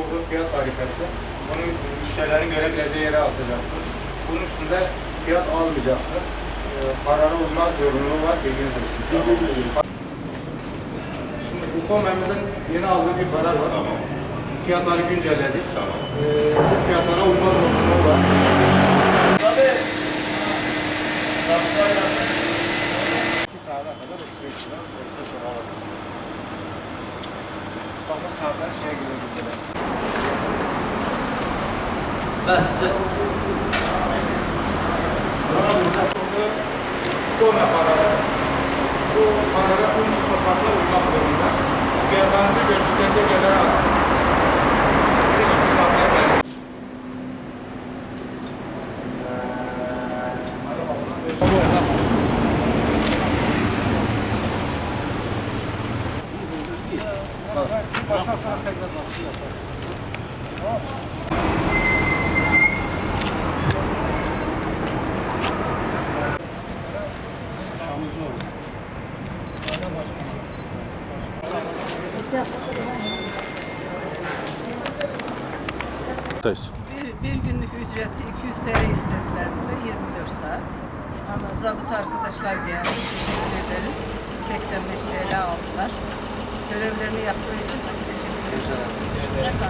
olduğu fiyat tarifesi. Bunu müşterilerin görebileceği yere asacaksınız. Bunun üstünde fiyat almayacaksınız. Ee, karara uymaz zorunluluğu var, bilginiz olsun. Şimdi bu komemizin yeni aldığı bir karar var. Fiyatları güncelledik. Ee, bu fiyatlara uyma zorunluluğu var. İki saate kadar oturuyorsunuz. Oturuş olamaz. Bak bu saatler şeye gidiyor. Ben size Bu ne kararı? Bu karara tüm otoparklar uymak zorunda. Fiyatlarınızı gösterecek yerlere asın. Buradayız. Bir, bir günlük ücreti 200 TL istediler bize 24 saat. Ama zabıt arkadaşlar geldi. Teşekkür ederiz. 85 TL aldılar. Görevlerini yaptığı için çok teşekkür ederim.